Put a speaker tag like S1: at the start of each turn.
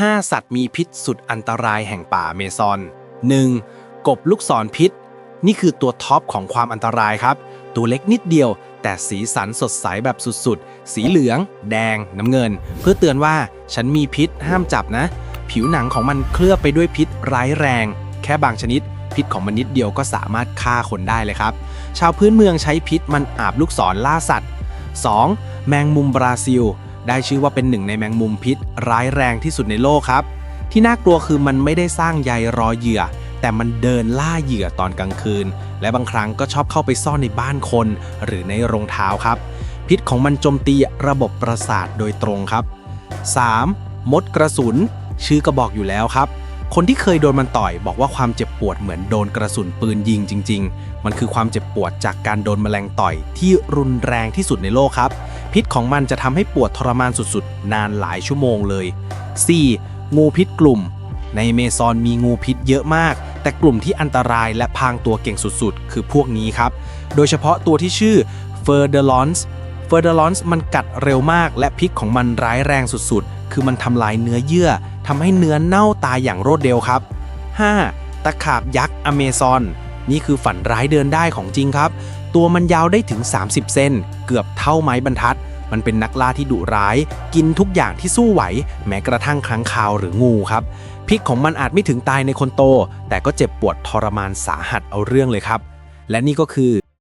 S1: 5 สัตว์มีพิษสุดอันตรายแห่งป่าเมซอน 1. กบลูกศรพิษ นี่คือตัวท็อปของความอันตรายครับ ตัวเล็กนิดเดียว แต่สีสันสดใสแบบสุดๆ สีเหลือง แดง น้ำเงิน เพื่อเตือนว่าฉันมีพิษห้ามจับนะ ผิวหนังของมันเคลือบไปด้วยพิษร้ายแรง แค่บางชนิด พิษของมันนิดเดียวก็สามารถฆ่าคนได้เลยครับ ชาวพื้นเมืองใช้พิษมันอาบลูกศรล่าสัตว์ 2. แมงมุมบราซิล ได้ชื่อว่าเป็นหนึ่งในแมงมุมพิษ ร้ายแรงที่สุดในโลกครับ ที่น่ากลัวคือมันไม่ได้สร้างใยรอเหยื่อ แต่มันเดินล่าเหยื่อตอนกลางคืน และบางครั้งก็ชอบเข้าไปซ่อนในบ้านคน หรือในรองเท้าครับ พิษของมันโจมตีระบบประสาทโดยตรงครับ 3. มดกระสุน ชื่อก็บอกอยู่แล้วครับคนที่เคยโดนมันต่อยบอกว่าความเจ็บปวดเหมือนโดนกระสุนปืนยิงจริง ๆ มันคือความเจ็บปวดจากการโดนแมลงต่อยที่รุนแรงที่สุดในโลกครับ พิษของมันจะทำให้ปวดทรมานสุดๆ นานหลายชั่วโมงเลย 4. งูพิษกลุ่ม ในเมซอนมีงูพิษเยอะมาก แต่กลุ่มที่อันตรายและพางตัวเก่งสุดๆ คือพวกนี้ครับ โดยเฉพาะตัวที่ชื่อ f e r d e l o n s f e r d e l o n s มันกัดเร็วมาก และพิษของมันร้ายแรงสุดๆ คือมันทำลายเนื้อเยื่อทำให้เนื้อเน่าตายอย่างรวดเร็วครับ 5. ตะขาบยักษ์อเมซอน นี่คือฝันร้ายเดินได้ของจริงครับ ตัวมันยาวได้ถึง 30 เซน เกือบเท่าไม้บรรทัด มันเป็นนักล่าที่ดุร้าย กินทุกอย่างที่สู้ไหว แม้กระทั่งค้างคาวหรืองูครับ พิษของมันอาจไม่ถึงตายในคนโต แต่ก็เจ็บปวดทรมานสาหัสเอาเรื่องเลยครับ และนี่ก็คือ